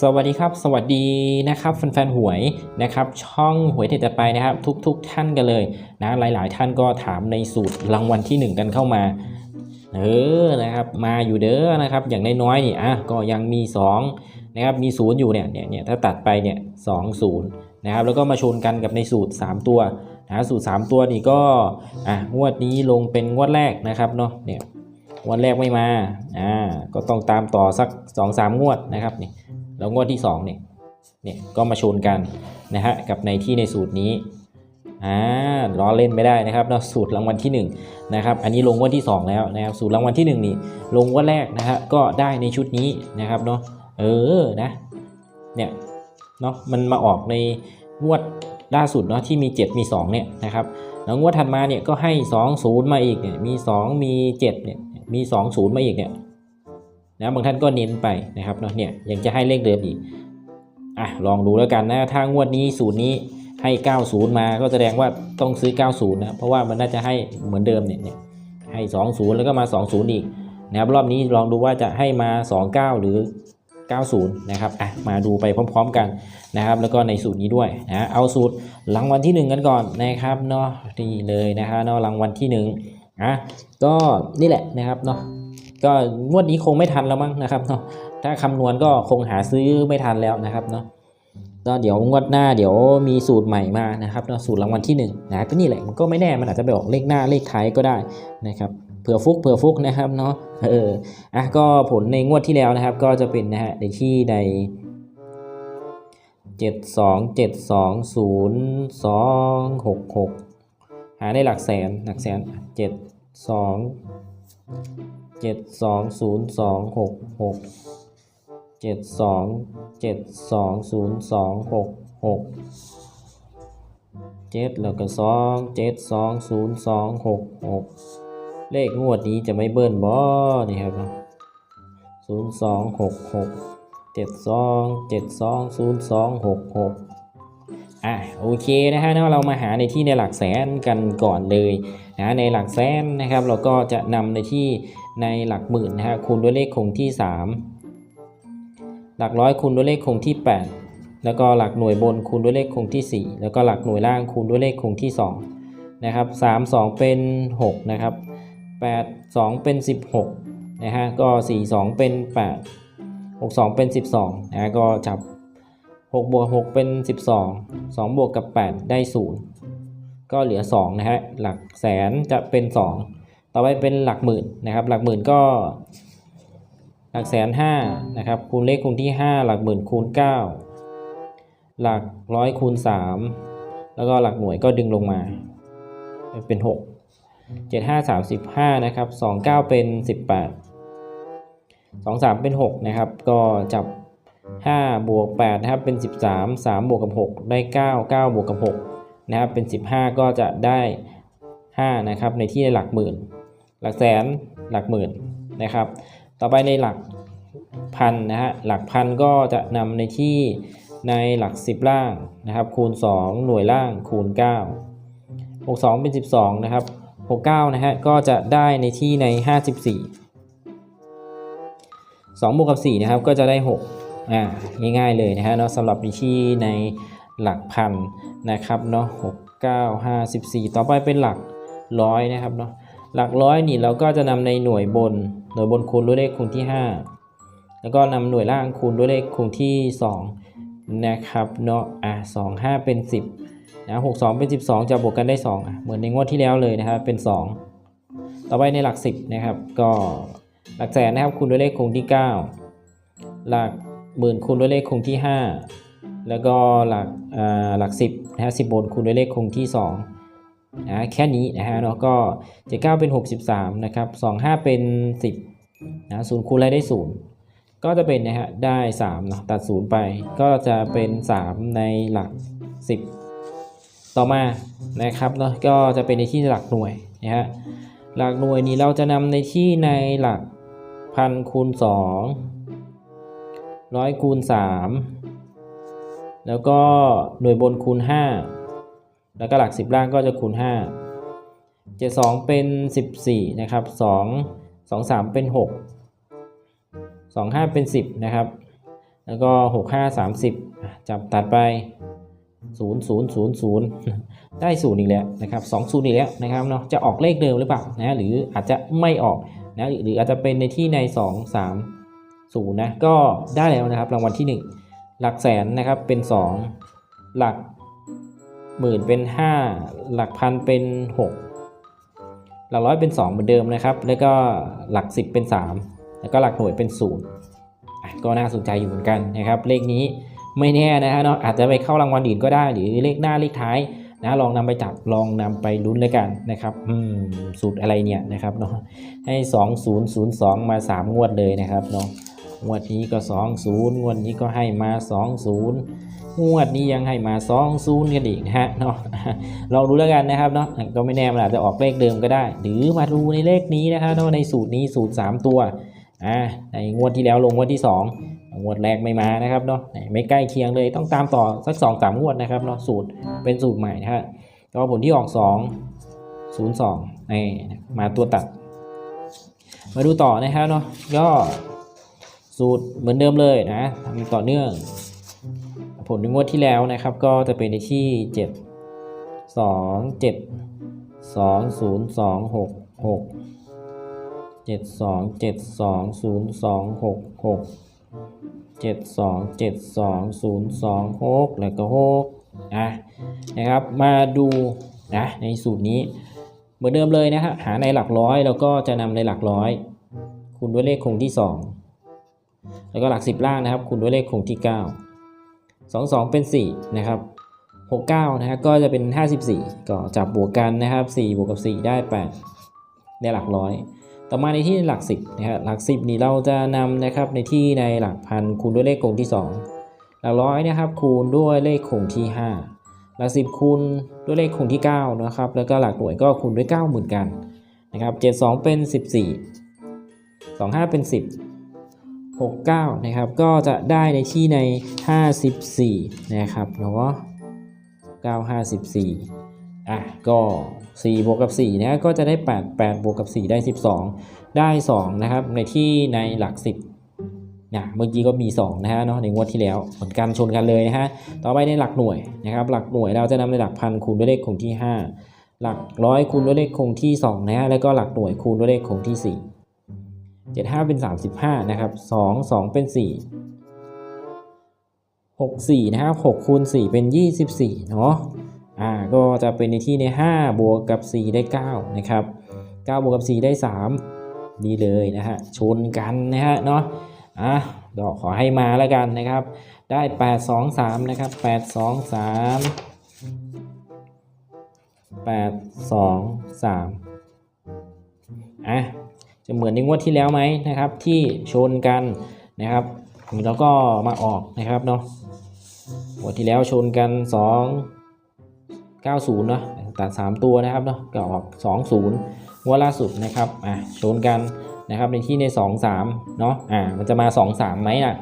สวัสดีครับ สวัสดีนะครับแฟนๆหวยนะครับช่องหวยเด็ดจัดไปนะครับทุกๆท่านกันเลยนะหลายๆ ท่านก็ถามในสูตรรางวัลที่ 1 กันเข้ามาเออนะครับมาอยู่เด้อนะครับอย่างน้อยๆนี่อะก็ยังมี2นะครับมีศูนย์อยู่เนี่ยเนี่ยเนี่ยถ้าตัดไปเนี่ยสองศูนย์นะครับแล้วก็มาชนกันกับในสูตร 3 ตัวนะสูตร 3 ตัวนี่ก็อะงวดนี้ลงเป็นงวดแรกนะครับเนาะเนี่ยงวดแรกไม่มา อ่า ก็ต้องตามต่อสัก 2-3 งวดนะครับนี่ แล้วงวดที่2เนี่ยเนี่ยก็มาชนกันนะฮะกับในที่ในสูตรนี้อ่าล้อเล่นไม่ได้นะครับเนาะสูตรรางวัลที่1นะครับอันนี้ลงงวดที่ 2 แล้วนะครับสูตรรางวัลที่1นี่ลงงวดแรกนะฮะก็ได้ในชุดนี้นะครับเนาะเออนะเนี่ยเนาะมันมาออกในงวดล่าสุดเนาะที่มี 7 มี 2 เนี่ยนะครับแล้วงวดถัดมาเนี่ยก็ให้ 2 0 มาอีกเนี่ยมี 2 มี7เนี่ยมี 2 0 มาอีกเนี่ย นะบางท่านก็เน้นไปนะครับเนาะเนี่ยยังจะให้เลขเดิมอีกอะลองดูแล้วกันนะถ้างวดนี้สูตรนี้ให้ 90 มาก็แสดงว่าต้องซื้อ 90 นะเพราะว่ามันน่าจะให้เหมือนเดิมเนี่ยเนี่ยให้ 20 แล้วก็มา 20 อีกนะครับรอบนี้ลองดูว่าจะให้มา 29 หรือ 90 นะครับอะมาดูไปพร้อม ๆกันนะครับ แล้วก็ในสูตรนี้ด้วยนะเอาสูตรรางวัลที่ 1 กันก่อนนะครับเนาะนี่เลยนะครับเนาะรางวัลที่1อะก็นี่แหละนะครับเนาะ ก็งวดนี้คงไม่ทันแล้วมั้งนะครับเนาะถ้าคำนวณก็คงหาซื้อไม่ทันแล้วนะครับเนาะก็เดี๋ยวงวดหน้าเดี๋ยวมีสูตรใหม่มานะครับเนาะสูตรรางวัลที่1นะก็นี่แหละมันก็ไม่แน่มันอาจจะไปออกเลขหน้าเลขท้ายก็ได้นะครับเผื่อฟุกเผื่อฟุกนะครับเนาะเอออะก็ผลในงวดที่แล้วนะครับ ก็จะเป็นนะฮะในที่ในเจ็ดสองเจ็ดสองศูนย์สองหกหกหาได้หลักแสนหลักแสนเจ็ดสอง เจ็ดสองศูนย์สองหกหกเจ็ดสองเจ็ดสองศูนย์สองหกหกเจ็ดแล้วก็สองเจ็ดสองศูนย์สองหกหกเลขงวดนี้จะไม่เบิ้ลบ่นี่ครับศูนย์สองหกหกเจ็ดสองเจ็ดสองศูนย์สองหกหก อะโอเคนะฮะเรามาหาในที่ในหลักแสนกันก่อนเลยนะในหลักแสนนะครับ เราก็จะนำในที่ในหลักหมื่นนะฮะคูณด้วยเลขคงที่ 3 หลักร้อยคูณด้วยเลขคงที่ 8 แล้วก็หลักหน่วยบนคูณด้วยเลขคงที่ 4 แล้วก็หลักหน่วยล่างคูณด้วยเลขคงที่2นะครับ3 2 เป็น 6 นะครับ 8 2 เป็น 16นะฮะก็ 4 2 เป็น 8 6 2 เป็น 12นะก็จับ 6บวก6เป็น 12 2 บวกกับ 8 ได้ 0 ก็เหลือ 2 นะฮะ หลักแสนจะเป็น 2 ต่อไปเป็นหลักหมื่นนะครับ หลักหมื่นก็ หลักแสนห้านะครับ คูณเลขคูณที่ 5 หลักหมื่นคูณ 9 หลักร้อยคูณ 3 แล้วก็หลักหน่วยก็ดึงลงมา เป็น 6 7 5 35 นะครับ 29 เป็น 18 23 เป็น 6 นะครับ ก็จับ 5 บวก8นะครับเป็น 13 3 บวกกับ 6 ได้ 9 9 บวกกับ6นะครับเป็น 15 ก็จะได้ 5 นะครับ ในที่หลักหมื่น หลักแสนหลักหมื่นนะครับ ต่อไปในหลักพันนะฮะหลักพันก็จะนำในที่ในหลัก 10 ล่างนะครับ คูณ 2 หน่วยล่างคูณ 9 62 เป็น 12 นะครับ 69 นะฮะก็จะได้ในที่ใน 54 2บวกกับ4นะครับก็จะได้ 6 อ่าง่ายๆเลยนะฮะเนาะสำหรับในที่ในหลักพันนะครับเนาะ6 9 5 14ต่อไปเป็นหลักร้อยนะครับเนาะหลักร้อยนี่เราก็จะนำในหน่วยบน หน่วยบนคูณด้วยเลขคูณที่ 5 แล้วก็นำหน่วยล่างคูณด้วยเลขคูณที่ 2 นะครับเนาะอะ2 5เป็น 10นะ6 2เป็น 12 จะบวกกันได้ 2 อะ เหมือนในงวดที่แล้วเลยนะครับเป็น 2 ต่อไปในหลัก 10 นะครับ ก็หลักแสนนะครับคูณด้วยเลขคงที่ 9 หลัก หมื่นคูณด้วยเลขคงที่ 5 แล้วก็หลักหลัก10นะฮะ10บบนคูณด้วยเลขคงที่2นะแค่นี้นะฮะเนาะก็79เป็น 63นะครับ25เป็น 10นะศูนย์คูณอะไรได้ 0 ก็จะเป็นนะฮะได้3เนาะตัด 0 ไป ก็จะเป็น 3 ในหลัก 10 ต่อมานะครับเนาะก็จะเป็นในที่หลักหน่วยนะฮะหลักหน่วยนี้เราจะนำในที่ในหลักพันคูณ2 ร้อยคูณ3แล้วก็หน่วยบนคูณ5แล้วก็หลัก10ล่างก็จะคูณ5 72เป็น14นะครับ2 2 3เป็น6 2 5เป็น10นะครับ แล้วก็หกห้าสามสิบจับตัดไปศูนย์ศูนย์ศูนย์ศูนย์ได้ศูนย์อีกแล้วนะครับสองศูนย์อีกแล้วนะครับเนาะจะออกเลขเดิมหรือเปล่านะหรืออาจจะไม่ออกนะหรืออาจจะเป็นในที่ในสองสาม ศูนย์นะก็ได้แล้วนะครับ รางวัลที่หนึ่งหลักแสนนะครับเป็นสองหลักหมื่นเป็นห้าหลักพันเป็นหกหลักร้อยเป็นสองเหมือนเดิมนะครับ แล้วก็หลักสิบเป็นสามแล้วก็หลักหน่วยเป็นศูนย์ก็น่าสนใจอยู่เหมือนกันนะครับ เลขนี้ไม่แน่นะฮะเนาะอาจจะไปเข้ารางวัลอื่นก็ได้ หรือเลขหน้าเลขท้ายนะลองนำไปจับลองนำไปลุ้นเลยกันนะครับอืมสูตรอะไรเนี่ยนะครับเนาะให้ 2002 มา 3 งวดเลยนะครับเนาะ งวดนี้ก็ 20 งวดนี้ก็ให้มา 20 งวดนี้ยังให้มา 20 กันอีกนะฮะเนาะลองดูแล้วกันนะครับเนาะก็ไม่แน่มันอาจจะออกเลขเดิมก็ได้ หรือมาดูในเลขนี้นะครับเนาะในสูตรนี้สูตร 3 ตัวอ่าในงวดที่แล้วลงงวดที่ 2งวดแรกไม่มานะครับเนาะไหนไม่ใกล้เคียงเลยต้องตามต่อสัก2อสามงวดนะครับเนาะสูตรเป็นสูตรใหม่นะฮะก็ผลที่ออก 2 0 2นี่มาตัวตัด มาดูต่อนะครับเนาะก็ สูตรเหมือนเดิมเลยนะทำต่อเนื่อง ผลในงวดที่แล้วนะครับ ก็จะเป็นในที่ 7 2 7 2 0 2 6 6เจ็ดสองเจ็ดสองศูนย์สองหกหกเจ็ดสองเจ็ดสองศูนย์สองหกแล้วก็หกอะนะครับมาดูนะในสูตรนี้เหมือนเดิมเลยนะฮะหาในหลักร้อยแล้วก็จะนำในหลักร้อย คูณด้วยเลขคงที่สอง แล้วก็หลักสิบล่างนะครับ คูณด้วยเลขคงที่เก้าสองสองเป็นสี่นะครับหกเก้านะฮะก็จะเป็นห้าสิบสี่ก็จับบวกกันนะครับสี่บวกกับสี่ได้แปดในหลักร้อย ต่อมาในที่หลักสิบนะครับหลักสิบนี่เราจะนำนะครับในที่ในหลักพันคูณด้วยเลขคงที่ 2 หลักร้อยนะครับ คูณด้วยเลขคงที่ 5 หลักสิบคูณด้วยเลขคงที่9นะครับ แล้วก็หลักหน่วยก็คูณด้วย9เหมือนกันนะครับ 72 เป็น 14 25 เป็น 10 69 นะครับ ก็จะได้ในที่ใน 54 นะครับเนาะ954 อะ ก็4บวกกับ4นะก็จะได้ 8 8บวกกับ 4 ได้ 12 ได้ 2 นะครับ ในที่ในหลัก 10นะเมื่อกี้ก็มี 2 นะฮะเนาะในงวดที่แล้วผลการชนกันเลยนะฮะ ต่อไปในหลักหน่วยนะครับ หลักหน่วยเราจะนำในหลักพันคูณด้วยเลขคงที่ 5 หลักร้อยคูณด้วยเลขคงที่2นะฮะ แล้วก็หลักหน่วยคูณด้วยเลขคงที่ 4 7 5 เป็น 35 นะครับ 2 2 เป็น 4 6 4 นะครับ6คูณ4เป็น 24 เนาะอ่าก็จะเป็นในที่ใน 5 บวกกับ 4 ได้ 9 นะครับ9บวกกับ 4 ได้ 3 นี่เลยนะฮะชนกันนะฮะเนาะอะก็ขอให้มาแล้วกันนะครับ ได้ 8 2 3 นะครับ 8 2 3 8 2 3อะ จะเหมือนในงวดที่แล้วไหมนะครับ ที่ชนกันนะครับแล้วก็มาออกนะครับเนาะงวดที่แล้วชนกัน 2 90เนาะตัด 3 ตัวนะครับเนาะก็ออก 20งวดล่าสุดนะครับอะชนกันนะครับในที่ใน 2 3เนาะอ่ามันจะมา 2 3ไหมน่ะ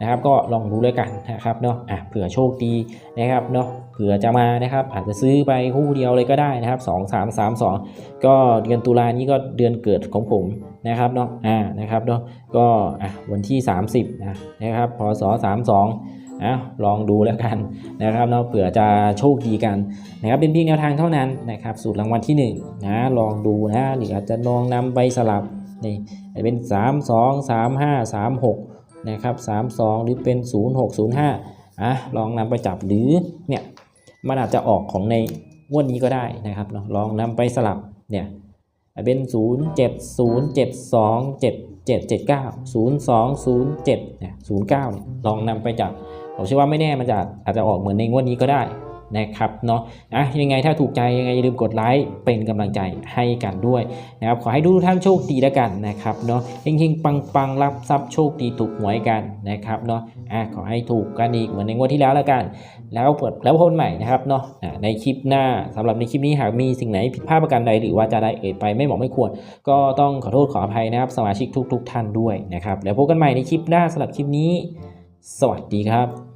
นะครับ ก็ลองดูด้วยกันนะครับเนาะอะเผื่อโชคดีนะครับเนาะเผื่อจะมานะครับ อาจจะซื้อไปคู่เดียวเลยก็ได้นะครับ 2 3 3 2 ก็เดือนตุลานี้ก็เดือนเกิดของผมนะครับเนาะอ่านะครับเนาะก็อะวันที่ 30นะนะครับพศ32อะลองดูแล้วกันนะครับเนาะเผื่อจะโชคดีกันนะครับเป็นเพียงแนวทางเท่านั้นนะครับสูตรรางวัลที่1นะลองดูนะหรืออาจจะลองนำไปสลับนี่อาจจะเป็น 3 2 3 5 3 6 นะครับ3 2 หรือเป็น 0 6 0 5อะลองนำไปจับหรือเนี่ยมันอาจจะออกของในงวดนี้ก็ได้นะครับเนาะลองนำไปสลับเนี่ยเป็น 0 7 0 7 2 7 7 7 9 0 2 0 7เนี่ย09เนี่ยลองนำไปจับผมเชื่อว่าไม่แน่มันจะอาจจะออกเหมือนในงวดนี้ก็ได้ นะครับเนาะอะยังไงถ้าถูกใจยังไงอย่าลืมกดไลค์เป็นกำลังใจให้กันด้วยนะครับขอให้ทุกท่านโชคดีแล้วกันนะครับเนาะเฮงๆปังๆรับทรัพย์โชคดีถูกหวยกันนะครับเนาะอะขอให้ถูกกันอีกเหมือนในงวดที่แล้วแล้วกัน แล้วเปิดแล้วพบกันใหม่นะครับเนาะในคลิปหน้าสำหรับในคลิปนี้หากมีสิ่งไหนผิดพลาดประการใดหรือว่าจะได้เอ่ยไปไม่เหมาะไม่ควร ก็ต้องขอโทษขออภัยนะครับสมาชิกทุก ๆ ท่านด้วยนะครับแล้วพบกันใหม่ในคลิปหน้าสำหรับคลิปนี้ สวัสดีครับ